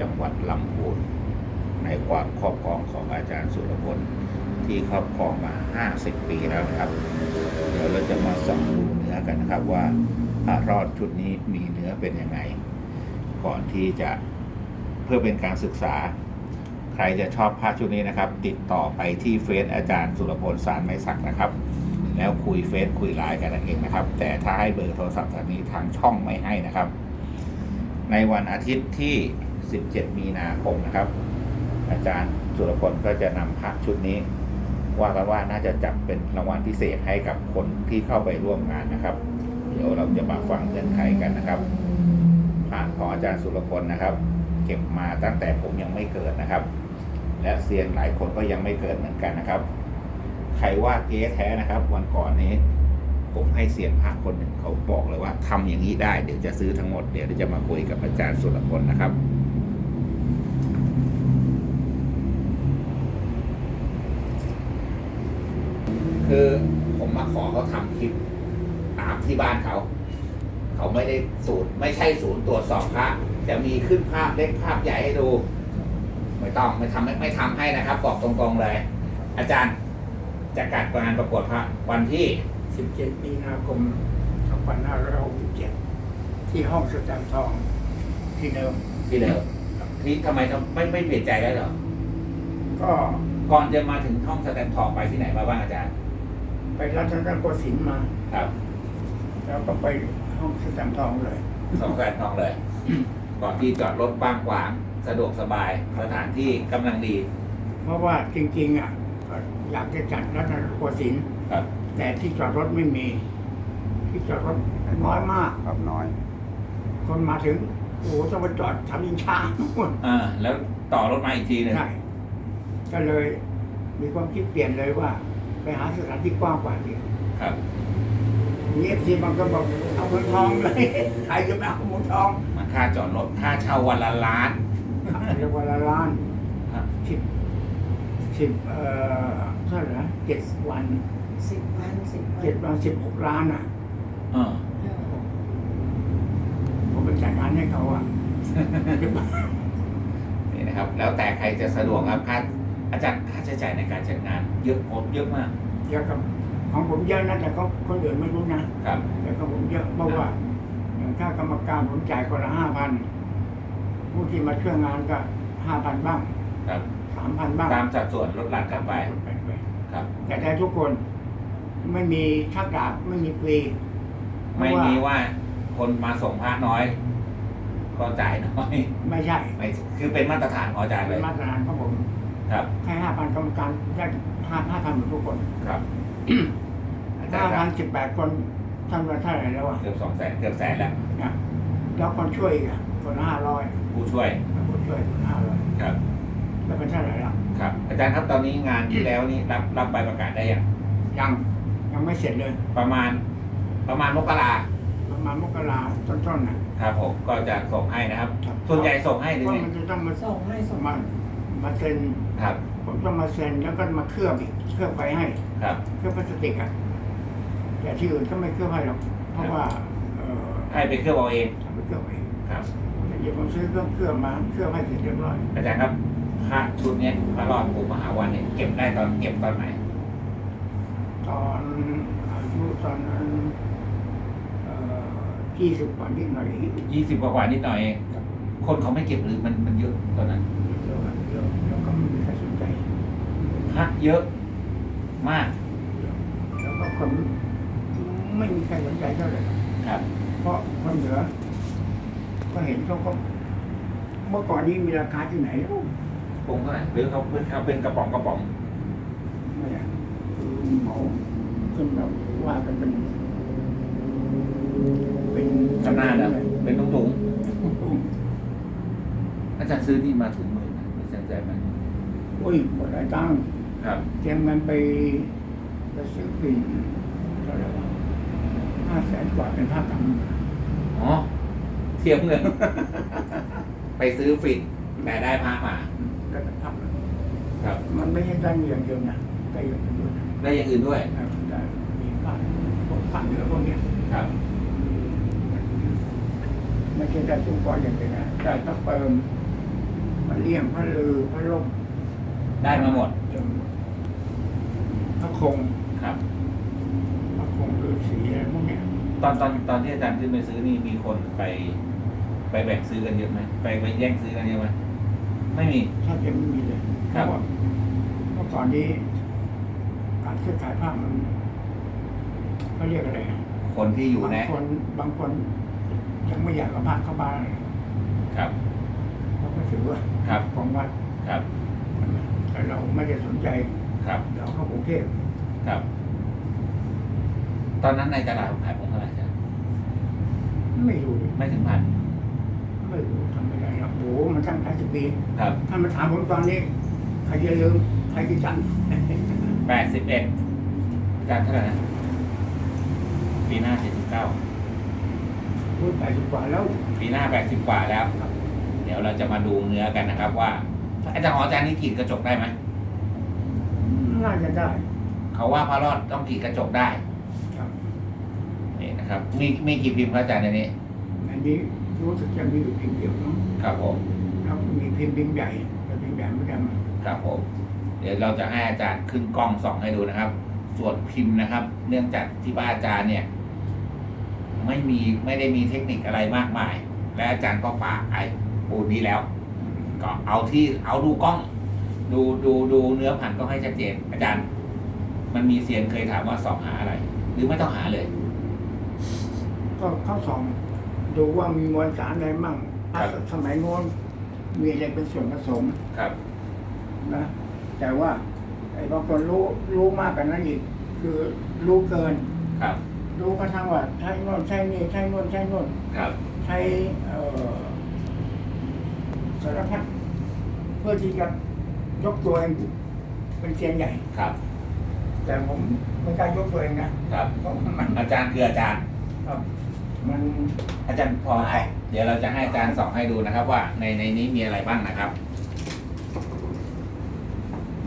จังหวัดลำพูนในความครอบครองของอาจารย์สุรพลที่ครอบครองมา 50 ปีแล้วนะครับ เดี๋ยวเราจะมาส่องดูเนื้อกันนะครับว่าพระรอดชุดนี้มีเนื้อเป็นยังไง ก่อนที่จะเพื่อเป็นการศึกษา ใครจะชอบพระชุดนี้นะครับ ติดต่อไปที่เฟซอาจารย์สุรพลสารไม้สักนะครับ แล้วคุยเฟซคุยไลน์กันนั่นเองนะครับ แต่ถ้าให้เบอร์โทรศัพท์ทางนี้ทางช่องไม่ให้นะครับ ในวันอาทิตย์ที่ 17 มีนาคมนะครับ อาจารย์สุรพลก็จะนำพระชุดนี้ ว่ากันว่าน่าจะจับเป็นรางวัลพิเศษให้กับคนที่เข้าไปร่วมงานนะครับ เดี๋ยวเราจะมาฟังเงื่อนไขกันนะครับพระของอาจารย์สุรพลนะครับ เก็บมาตั้งแต่ผมยังไม่เกิดนะครับ และเซียนหลายคนก็ยังไม่เกิดเหมือนกันนะครับ ใครว่าเก๊แท้นะครับ วันก่อนนี้ผมให้เซียนพระคนหนึ่งเขาบอกเลยว่าทำอย่างนี้ได้เดี๋ยวจะซื้อทั้งหมดเดี๋ยวจะมาคุยกับอาจารย์สุรพลนะครับ คือผมมาขอเขาทำคลิปตามที่บ้านเขา เขาไม่ได้ศูนย์ไม่ใช่ศูนย์ตรวจสอบพระจะมีขึ้นภาพเล็กภาพใหญ่ให้ดู ไม่ต้องไม่ทำไม่ไม่ทำให้นะครับบอกตรงๆเลย อาจารย์จะกัดงานประกวดพระวันที่17มีนาคม2567ที่ห้องสแตมป์ทองที่เดิมที่เดิมที่ทำไมต้องไม่ไม่เปลี่ยนใจได้เหรอก็ก่อนจะมาถึงห้องสแตมป์ทองไปที่ไหนมาบ้างอาจารย์ ไปรัตนโกสินทร์มา ครับแล้วก็ไปห้องสแตมป์ทองเลย สองแฟนทองเลยก่อนที่จอดรถกว้างขวางสะดวกสบายสถานที่กำลังดี เพราะว่าจริง ๆ อะก็อยากจะจัดรัตนโกสินทร์ครับ แต่ที่จอดรถไม่มี ที่จอดรถน้อยมาก ครับน้อย คนมาถึงโอ้โหต้องมาจอดทำยิงช้านู่นอ่า แล้วต่อรถมาอีกทีหนึ่งใช่ก็เลยมีความคิดเปลี่ยนเลยว่า ไปหาสถานที่กว้างกว่าสิครับ มีเอฟซีบางก็บอกเอาเมืองทองเลยใครจะไปเอาเมืองทองมันค่าจอดรถค่าเช่าวันละล้าน เรียกว่าละล้านครับ สิบสิบเอ่อเท่าไหร่นะเจ็ดวันสิบวันสิบวันเจ็ดวันสิบหกล้านอะ เออเออผมไปจัดงานให้เขาอะ นี่นะครับ แล้วแต่ใครจะสะดวกครับค่า อาจารย์ค่าใช้จ่ายในการจัดงาน เยอะโคตรเยอะมาก เยอะกับของผมเยอะนะแต่ของคนอื่นไม่รู้นะครับ แต่ของผมเยอะเพราะว่าอย่างค่ากรรมการผมจ่ายคนละห้าพันผู้ที่มาช่วยงานก็ห้าพันบ้างครับ สามพันบ้างตามสัดส่วนลดหลั่นกันไปไปไปครับ แต่ได้ทุกคนไม่มีชักดาบไม่มีฟรีไม่มีว่าคนมาส่งพระน้อย ก็จ่ายน้อย ไม่ใช่ไม่คือเป็นมาตรฐานของอาจารย์เลเป็นยมาตรฐานของผม ครับให้ห้าพันกรรมการได้ห้าห้าพันหมดทุกคนครับอาจารห้าย์คพัรับนสิบแปดคนท่านว่าเท่าไหร่แล้วอะเกือบสองแสนเกือบแสนแล้วนะแล้วคนช่วยอีกอะคนละห้าร้อยผู้ช่วยคนช่วยคนห้าร้อยครับ แล้วเป็นเท่าไหร่ละครับ อาจารย์ครับตอนนี้งานที่แล้วนี่รับรับใบประกาศได้ยังยังยังไม่เสร็จเลยประมาณ ประมาณมกราประมาณมกราต้นๆนะครับผมก็จะส่งให้นะครับ ครับส่วนใหญ่ส่งให้หรือเพราะไงมันจะต้องมาส่งให้ส่งมา มาเซ็นครับ ผมต้องมาเซ็นแล้วก็มาเคลือบอีกเคลือบไปให้ ครับ เครื่องพลาสติกอะแต่ที่อื่นก็ไม่เครื่องให้หรอกเพราะว่าเออให้ไปเครื่องเอาเองทำเป็นเครื่องเองครับ แต่เดี๋ยวผมซื้อเครื่องเครื่องมาเครื่องให้เสร็จเรียบร้อยอาจารย์ครับพระชุดเนี้ยพระรอดปู่มหาวันเนี่ยเก็บได้ตอนเก็บตอนไหนตอนอายุตอนนั้นเอ่อยี่สิบกว่านิดหน่อยยี่สิบกว่าๆนิดหน่อยเองคนเขาไม่เก็บหรือมันมันเยอะตอนนั้น เดี๋ยวเดี๋ยวเดี๋ยวก็ไม่มีใครสนใจ พระเยอะมาก แล้วก็คนไม่มีใครสนใจเท่าไหร่ครับ เพราะคนเหนือ ก็เห็นเขาก็เมื่อก่อนนี้มีราคาที่ไหนแล้วปรุงเท่าไหร่หรือเขาเป็นเขาเป็นกระป๋องกระป๋องไม่อะคือเหมาขึ้นแบบว่ากันเป็น เป็นจำหน้าแล้วเป็นถุงถุงๆอาจารย์ซื้อนี่มาถึงหมื่นนะอาจารย์ใจไหมอุ้ยหมดหลายตังค์ ครับเตรียมเงินไปไปซื้อปิ่นเท่าไหร่วะห้าแสนกว่าเป็นผ้ากำอ๋อเทียมเงิน ไปซื้อฟินแต่ได้พระมาก็จะทำเลยครับ มันไม่ใช่ได้อย่างเดียวนะได้อย่างอื่นด้วยนะได้อย่างอื่นด้วย ได้มีผ้าพวกผ้าเหนือพวกเนี้ยครับไม่ใช่ได้ทุกก้อนอย่างเดียวนะได้ทั้งเปิมระเลี่ยมพระลือพระลบได้มาหมดจนพ ระคงครับ พระคงฤาษีอะไรพวกเนี้ยตอนตอนตอนที่อาจารย์ขึ้นไปซื้อนี่มีคนไป ไปแบ่งซื้อกันเยอะไหมไปไปแย่งซื้อกันเยอะไหมไม่มี ถ้าจะไม่มีเลยครับ เพาะว่าเมื่อก่อนนี้การซื้อขายผ้ามันเขาเรียกอะไรอะคนที่อยู่บางนะคนบางคนยังไม่อยากกับผ้าเข้าบ้านเลยครับ เขาก็ถือว่าครับ ของวัดครับ แต่เราไม่ได้สนใจ ครับเราเข้ากรุงเทพครับ ตอนนั้นในตลาดขายผมเท่าไหร่อาจารย์ไม่รู้ดิไม่ถึงพันไม่รู้ทำไม่ได้หรอกโอ้โหมันตั้งหลายสิบปีครับถ้ามาถามผมตอนนี้ใครจะลืมใครจะจแปดสิบเอ็ดอาจารย์เท่าไหร่นะปีหน้าเจ็ดสิบเก้าำพูดไปสิบกว่าแล้วปีหน้าแปดสิบกว่าแล้ว เดี๋ยวเราจะมาดูเนื้อกันนะครับ ว่าอาจารย์อ๋ออาจารย์นี่กรีดกระจกได้ไหม น่าจะได้เขาว่าพระรอดต้องกรีดกระจกได้ครับนี่นะครับ มีมีกี่พิมพ์ครับอาจารย์ในนี้ อันนี้รู้สึกจะมีอยู่พิมพ์เดียวเนาะครับผม แล้วก็มีพิมพ์พิมพ์ใหญ่แต่พิมพ์ใหญ่ไม่ได้มาครับผม เดี๋ยวเราจะให้อาจารย์ขึ้นกล้องส่องให้ดูนะครับ ส่วนพิมพ์นะครับ เนื่องจากที่บ้านอาจารย์เนี่ย ไม่มีไม่ได้มีเทคนิคอะไรมากมาย และอาจารย์ก็ปากไอ้ปูนนี้แล้ว ก็เอาที่เอาดูกล้อง ดูดูดูเนื้อผันก็ให้ชัดเจนอาจารย์ มันมีเสียงเคยถามว่าสอบหาอะไร หรือไม่ต้องหาเลย ก็เข้าส่องดูว่ามีมวลสารอะไรมั่งครับ สมัยโน้นมีอะไรเป็นส่วนผสมครับ นะ แต่ว่าไอ้บางคนรู้รู้มากกว่านั้นอีก คือรู้เกิน ครับรู้กระทั่งว่าใช่โน่นใช่นี่ใช่โน่นใช่โน่นครับ ใช้เอ่อสารพัดเพื่อที่จะ ยกตัวเองเป็นเซียนใหญ่ ครับ แต่ผมไม่กล้ายกตัวเองนะครับ เพราะมัน อาจารย์คืออาจารย์ ครับมันอาจารย์พอเดี๋ยวเราจะให้อาจารย์ส่องให้ดูนะครับ ว่าในในนี้มีอะไรบ้างนะครับ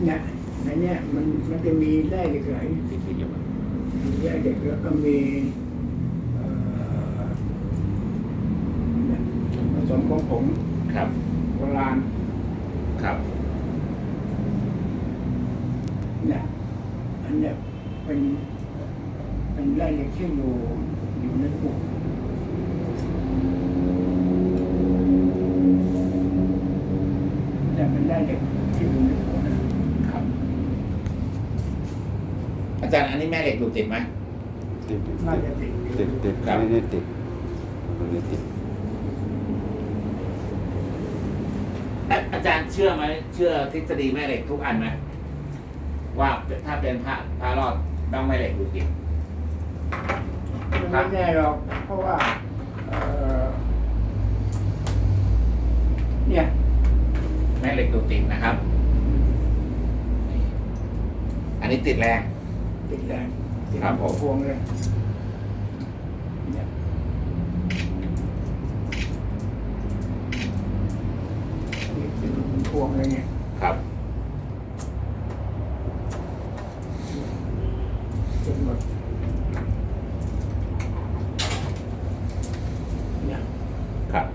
เนี่ยในเนี้ยมันมันจะมีแร่เหล็กไหลมีแร่เหล็กแล้วก็มีเอ่อเนี่ยผสมของผมครับ โบราณครับ เนี่ยอันเนี้ยเป็นเป็นแร่เหล็กที่อยู่อยู่ในปุกเนี่ยเป็นแร่เหล็กที่อยู่ในปุกนะครับอาจารย์อันนี้แม่เหล็กดูดติดไหมติดติดน่าจะติดติดติดครับไม่ได้ติดไม่ได้ติดอะอาจารย์เชื่อไหมเชื่อทฤษฎีแม่เหล็กทุกอันไหม ว่าถ้าเป็นพระพระรอดต้องแม่เหล็กดูดติดไม่แน่หรอกเพราะว่าเอ่อเนี่ยแม่เหล็กดูดติดนะครับนี่อันนี้ติดแรง ติดแรงติดครับผมพวงเลยเนี่ยนี่ติดพวงเลยเนี่ย ครับ ติดหมดเนี่ย ครับ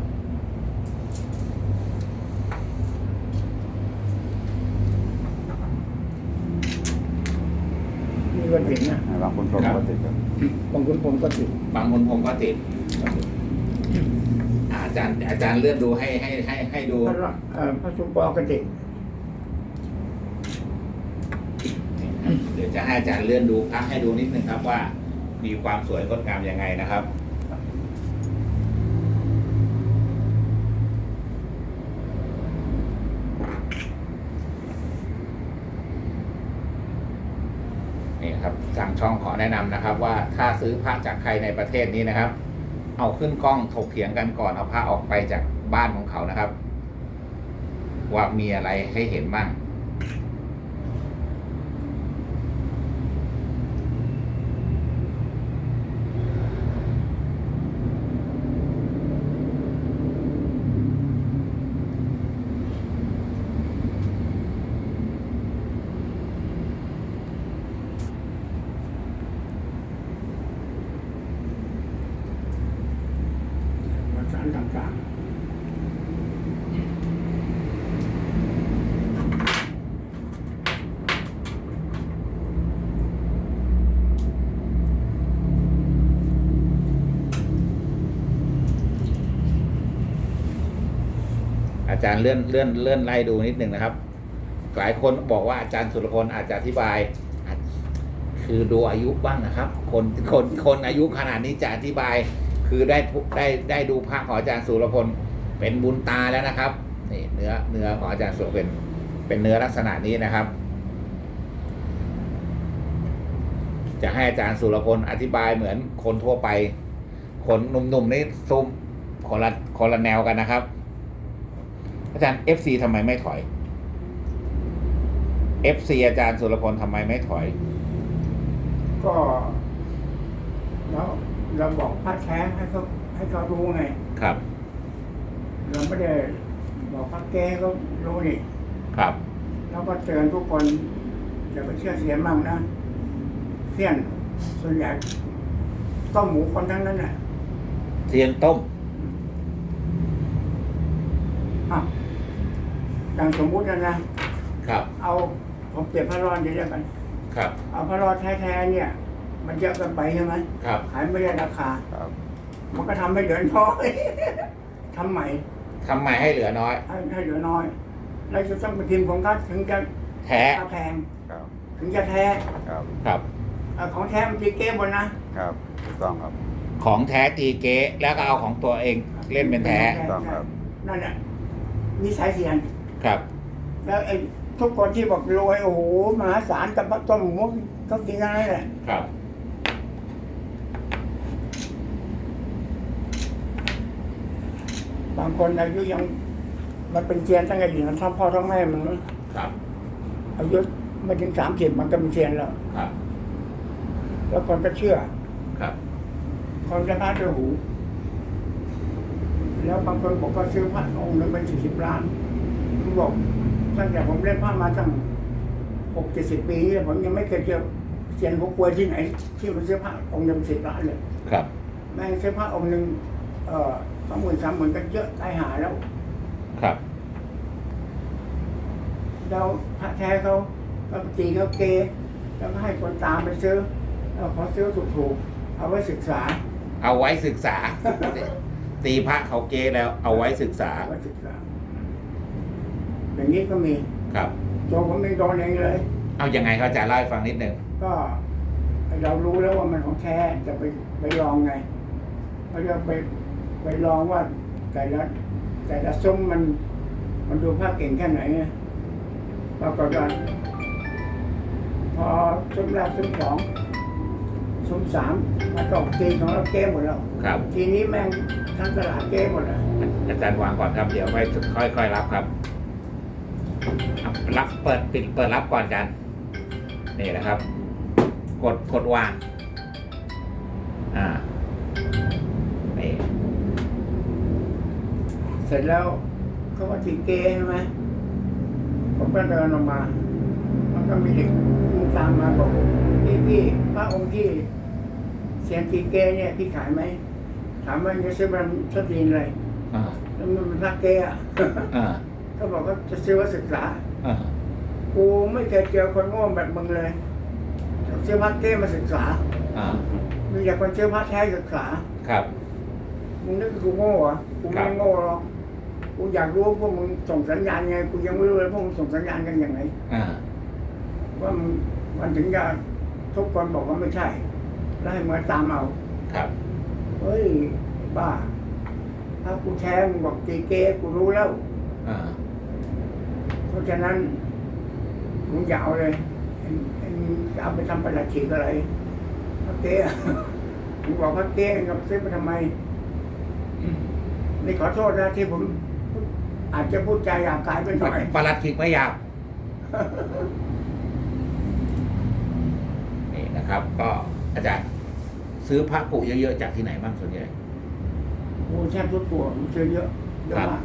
นี่ก็ ติดนะบางคนก็ครับติดครับบางคนผมก็ติดบางคนผมก็ติดอะอาจารย์อาจารย์เลื่อนดูให้ให้ให้ให้ดูพระรอดเอ่อพระสุปอก็ติดเดี๋ยวจะให้อาจารย์เลื่อนดูพักให้ดูนิดนึงครับว่า มีความสวยงดงามยังไงนะครับ นี่ครับทางช่องขอแนะนำนะครับ ว่าถ้าซื้อพระจากใครในประเทศนี้นะครับ เอาขึ้นกล้องถกเถียงกันก่อนเอาพระออกไปจากบ้านของเขานะครับ ว่ามีอะไรให้เห็นบ้าง กลางอาจารย์เลื่อนเลื่อนเลื่อนไล่ดูนิดหนึ่งนะครับ หลายคนบอกว่าอาจารย์สุรพลอาจจะอธิบาย คือดูอายุบ้างนะครับ คนคนคนอายุขนาดนี้จะอธิบาย คือได้ได้ได้ดูภาคของอาจารย์สุรพลเป็นบุญตาแล้วนะครับนี่เนื้อเนื้อของอาจารย์สุรพลเป็นเนื้อลักษณะนี้นะครับ จะให้อาจารย์สุรพลอธิบายเหมือนคนทั่วไป คนหนุ่มๆนี่ซุมคนละคนละแนวกันนะครับ อาจารย์ FC ทำไมไม่ถอย FC อาจารย์สุรพลทำไมไม่ถอย ก็เรา เราบอกพระแท้ให้เขาให้เขารู้ไง ครับ เราไม่ได้บอกพระแก้ให้เขารู้นี่ครับเราก็เตือนทุกคนอย่าไปเชื่อเสียมั่งนะเสี้ยนส่วนใหญ่ต้มหมูคนทั้งนั้นน่ะเทียนต้ม อะดังสมมุตินะนะครับ เอาผมเปรียบพระรอดเดียวกัน ครับ เอาพระรอดแท้ๆเนี่ย มันเยอะเกินไปใช่ไหมครับ ขายไม่ได้ราคา ครับมันก็ทำให้เดือนน้อย ทำใหม่ทำไมให้เหลือน้อย ให้ให้เหลือน้อยเราจะต้องไปพิมพ์ของเขาถึงจะแท้ราคาแพงครับถึงจะแท้ครับครับ เอ่อของแท้มันจีเก้หมดนะครับถูกต้องครับ ของแท้ตีเก๊แล้วก็เอาของตัวเองเล่นเป็นแท้ต้องครับ นั่นแหละนิสัยเสียน ครับ แล้วไอ้ทุกคนที่บอกรวยโอ้โหมหาศาลกับต้มหมูเขากินกันนั่นแหละ ครับ บางคนอายุยังมันเป็นเซียนตั้งแต่อยู่ในท้องพ่อท้องแม่มันครับอายุไม่ถึงสามสิบมันก็เป็นเซียนแล้วครับ แล้วคนก็เชื่อ ครับ คนจะพาด้วยหู แล้วบางคนบอกว่าซื้อพระองค์หนึงเป็นสี่สิบล้านผมบอกตั้งแต่ผมเล่นพระมาตั้งหกเจ็ดสิบปีเนี่ยผมยังไม่เคยเจอเซียนหัวกลวยที่ไหน ที่มันซื้อพระองค์หนึ่งสิบล้านเลย ครับ แม่งซื้อพระองค์หนึ่ง เอ่อสองหมื่นสามหมื่นก็เยอะตายหาแล้ว ครับ เราพระแท้เขาก็ตีเขาเกแล้วก็ให้คนตามไปซื้อแล้วเขาซื้อถูกๆเอาไว้ศึกษา เอาไว้ศึกษา ตีพระเขาเก๊แล้ว เอาไว้ศึกษา เอาไว้ศึกษา อย่างนี้ก็มีครับ ตัวผมเองโดนเองเลย เอายังไงเขาจะเล่าให้ฟังนิดหนึ่งก็เรารู้แล้วว่ามันของแท้จะไปไปลองไงเขาจะไป ไปลองว่าแต่ละแต่ละซุ้มมัน มันดูภาพเก่งแค่ไหนไงปรากฏว่าพอซุ้มแรกซุ้มสองซุ้มสามมาตกตีของเราเก้หมดแล้วครับ ทีนี้แม่งทั้งตลาดเก้หมดแล้วอาจารย์วางก่อนครับเดี๋ยวค่อยค่อยๆรับครับอะรับเปิดปิดเปิดรับก่อนกันนี่นะครับ กดกดวาง ร็จแล้วเขาก็ตีเก้ใช่ไหมผมก็เดินออกมามันก็มีเด็กวิ่งตามมาบอกพี่พี่พระองค์ที่เสียงตีเก้เนี่ยพี่ขายไหมถามว่าจะซื้อมันสตีนเลยอ่าแล้วมันเป็นพระเก้อะอ่าก็บอกว่าจะซื้อไว่าศึกษาอ่ากูไม่เคยเจอคนโง่แบบมึงเลยซื้อพระเก้มาศึกษาอ่ามีแต่คนซื้อพระแท้ศึกษาครับมึงนึกว่ากูโง่เหรอกูครัไม่บโง่หรอก กูอยากรู้ว่าพวกมึงส่งสัญญาณไงกูยังไม่รู้เลยพวกมึงส่งสัญญาณกันยังไงอ่าว่ามันมันถึงจะทุกคนบอกว่าไม่ใช่ แล้วให้มาตามเอา ครับเฮ้ยไอ้บ้า ถ้ากูแท้มึงบอกตีเกกูรู้แล้วอ่าเพราะฉะนั้นมึงอย่าเอาเลยเอ็งเอ็งจะเอาไปทำประหลัดฉีกอะไรพระเก้อะมึงบอกพระเก้กับซื้อไปทำไมนี่ขอโทษนะที่ผม อาจจะพูดจาหยาบคายไปหน่อยปลัดขิกไม่ยาวนี่นะครับ ก็อาจารย์ซื้อพระกุเยอะๆจากที่ไหนบ้างส่วนใหญ่ โอ้แทบทุกตัวมันเจอเยอะเยอะครับมาก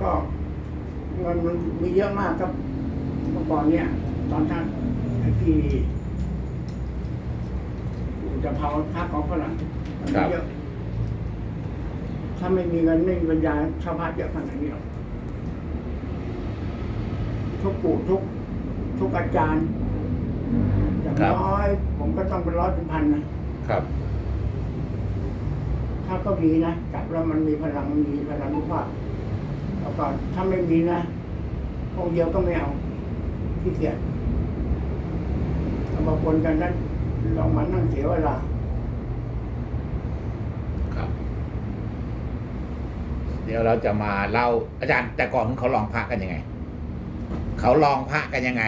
ก็เงินมันมีเยอะมากครับเมื่อก่อนเนี่ย ตอนท่านไอ้ที่อยู่จะเผาพระของฝรั่งมันมีเยอะ ถ้าไม่มีเงินไม่มีปัญญาชาวบ้านเยอะขนาดนี้หรอกทุกปู่ทุกทุกอาจารย์อย่างครับ น้อยผมก็ต้องเป็นร้อยเป็นพันนะครับ ถ้าก็ดีนะจับแล้วมันมีพลังมีพลังรู้ว่าแล้วก็ถ้าไม่มีนะองค์เดียวก็ไม่เอาขี้เกียจเอามาปนกันนั้นลองมานั่งเสียเวลา ครับ เดี๋ยวเราจะมาเล่าอาจารย์ แต่ก่อนเขาลองพระกันยังไง เขาลองพระกันยังไง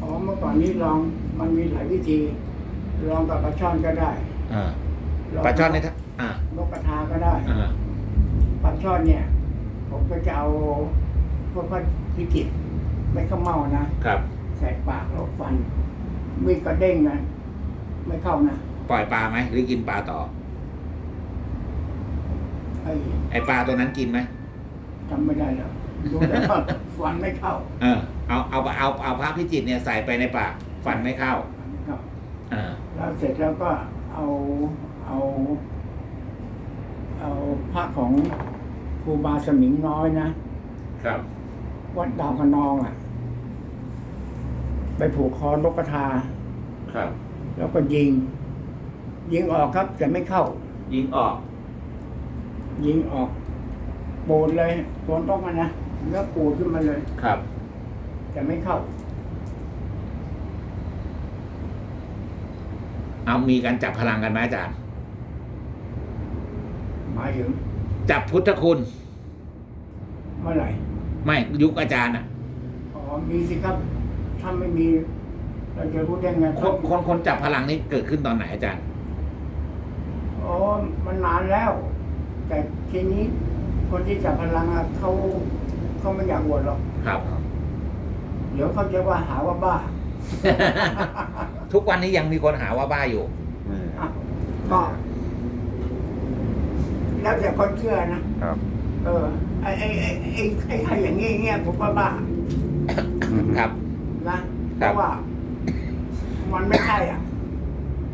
อ๋อเมื่อก่อนนี้ลองมันมีหลายวิธีลองกับปลาช่อนก็ได้อ่าลงปลาช่อนนี่ถ้าอ่านกกระทาก็ได้อ่าปลาช่อนเนี่ย ผมก็จะเอาพวกพระพิกิตไม่ข้าวเมานะครับ ใส่ปากแล้วฟันมีดก็เด้งนะไม่เข้านะปล่อยปลาไหมหรือกินปลาต่อ ไอ้ไอปลาตัวนั้นกินไหมจำไม่ได้แล้วรู้แต่ว่าฟันไม่เข้าเออเอาเอาเอาเอาพระพิจิตรเนี่ยใส่ไปในปากฟันไม่เข้าฟันไม่เข้าอ่าแล้วเสร็จแล้วก็เอาเอาเอาพระของครูบาสมิงน้อยนะ ครับ วัดดาวคะนองอะ ไปผูกคอนกกระทา ครับ แล้วก็ยิง ยิงออกครับแต่ไม่เข้า ยิงออก ยิงออก ปูดเลยโดนต้องมันนะเนื้อปูดขึ้นมาเลย ครับ แต่ไม่เข้า เอามีการจับพลังกันไหมอาจารย์ หมายถึงจับพุทธคุณ เมื่อไหร่ ไม่ยุคอาจารย์อะ อ๋อ มีสิครับ ถ้าไม่มี เราจะรู้ได้ไงคนคนคนจับพลังนี้เกิดขึ้นตอนไหนอาจารย์ อ๋อ มันนานแล้ว แต่ทีนี้คนที่จับพลังอะเขาเขาไม่อยากบวชหรอก ครับ เดี๋ยวเขาจะว่าหาว่าบ้าทุกวันนี้ยังมีคนหาว่าบ้าอยู่ไม่อะก็แล้วแต่คนเชื่อนะ ครับ เออไอ้ไอ้ไอ้ไอ้ไอ้ใครอย่างงี้เงี้ยผมว่าบ้าครับ นะเพครับ ราะว่า มันไม่ใช่อะ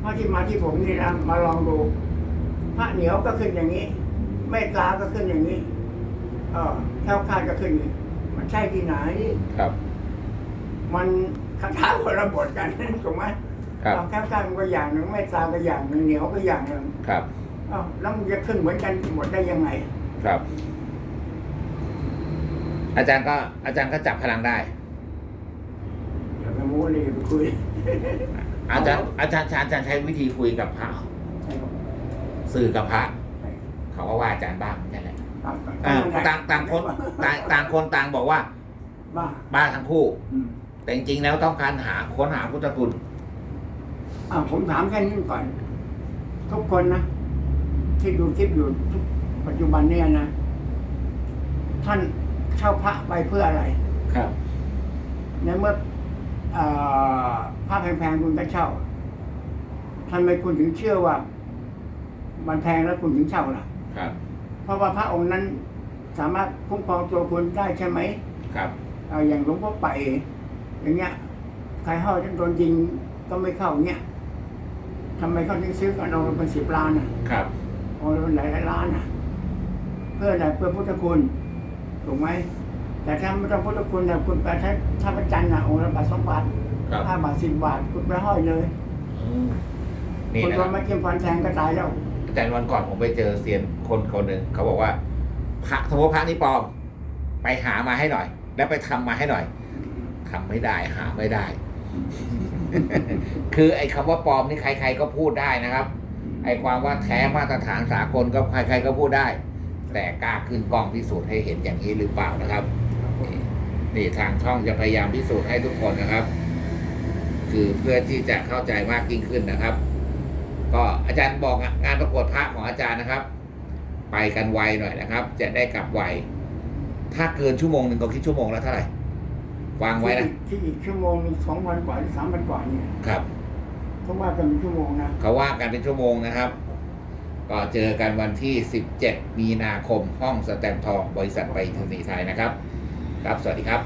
เพราะที่มาที่ผมนี่นะมาลองดูพระเหนียวก็ขึ้นอย่างนี้ เมตตาก็ขึ้นอย่างนี้เออแค่วคลาดก็ขึ้นอย่างนี้ มันใช่ที่ไหน ครับ มันคาถาคนละบทกันถูกไหมครับเอาแค่วคลาดมันก็อย่างหนึ่งเมตตาก็อย่างหนึ่งเหนียวก็อย่างหนึ่งครับเอ้าแล้วมันจะขึ้นเหมือนกันหมดได้ยังไง ครับ อาจารย์ก็อาจารย์ก็จับพลังได้ อย่าไปมูเลยอย่าไปคุยอาจารย์อาจารย์อาจารย์ใช้วิธีคุยกับพระใช่ครับสื่อกับพระใช่ เขาก็ว่าอาจารย์บ้างนั่นแหละต่างอ่าต่างต่างคนต่างต่างคนต่างบอกว่า บ้าบ้าทั้งคู่ อืมแต่จริงๆแล้วต้องการหาค้นหาพุทธคุณอ่าผมถามแค่นี้ก่อน ทุกคนนะที่ดูคลิปอยู่ทุกปัจจุบันเนี่ยนะ ท่านเช่าพระไปเพื่ออะไร ครับ ในเมื่อเอ่อพระแพงๆคุณก็เช่าทำไมคุณถึงเชื่อว่า มันแพงแล้วคุณถึงเช่าล่ะ ครับเพราะว่าพระองค์นั้นสามารถคุ้มครองตัวคุณได้ใช่ไหมครับเอาอย่างหลวงพ่อไป อย่างเงี้ยใครเข้าจนโดนยิงก็ไม่เข้าเงี้ยทำไมเขาถึงซื้อกันเอาเป็นสิบล้านอะครับเอาเป็นหลายหลายๆล้านอะ เพื่ออะไรเพื่อพุทธคุณถูกไหมแต่ถ้าไม่ต้องพุทธคุณเนี่ยคุณไปใช้ถ้าประจันทร์อะองค์ละบาทสองบาทครับห้าบาทสิบบาทคุณไปห้อยเลยอืมนี่คุณนะโดครันบไม้จิ้มฟันแทงก็ตายแล้ว อาจารย์วันก่อนผมไปเจอเซียนคนคนหนึ่งเขาบอกว่า พระสมมติพระนี่ปลอม ไปหามาให้หน่อย แล้วไปทำมาให้หน่อยทำไม่ได้หาไม่ได้ คือไอ้คำว่าปลอมนี่ใคร ๆก็พูดได้นะครับ ไอ้ความว่าแท้มาตรฐานสากลก็ใคร ๆ ก็พูดได้ แต่กล้าขึ้นกล้องพิสูจน์ให้เห็นอย่างนี้หรือเปล่านะครับนี่ทางช่องจะพยายามพิสูจน์ให้ทุกคนนะครับ คือเพื่อที่จะเข้าใจมากยิ่งขึ้นนะครับ ก็อาจารย์บอกอะงานประกวดพระของอาจารย์นะครับ ไปกันไวหน่อยนะครับ จะได้กลับไวถ้าเกินชั่วโมงหนึ่งก็คิดชั่วโมงละเท่าไหร่วางไว้นะที่อีกชั่วโมงสองพันกว่าหรือสามพันกว่าเนี่ยครับเขาว่ากันเป็นชั่วโมงนะเขาว่ากันเป็นชั่วโมงนะครับ ก็เจอกันวันที่ 17 มีนาคมห้องสแตมป์ทองบริษัทไปรษณีย์ไทยนะครับ ครับสวัสดีครับ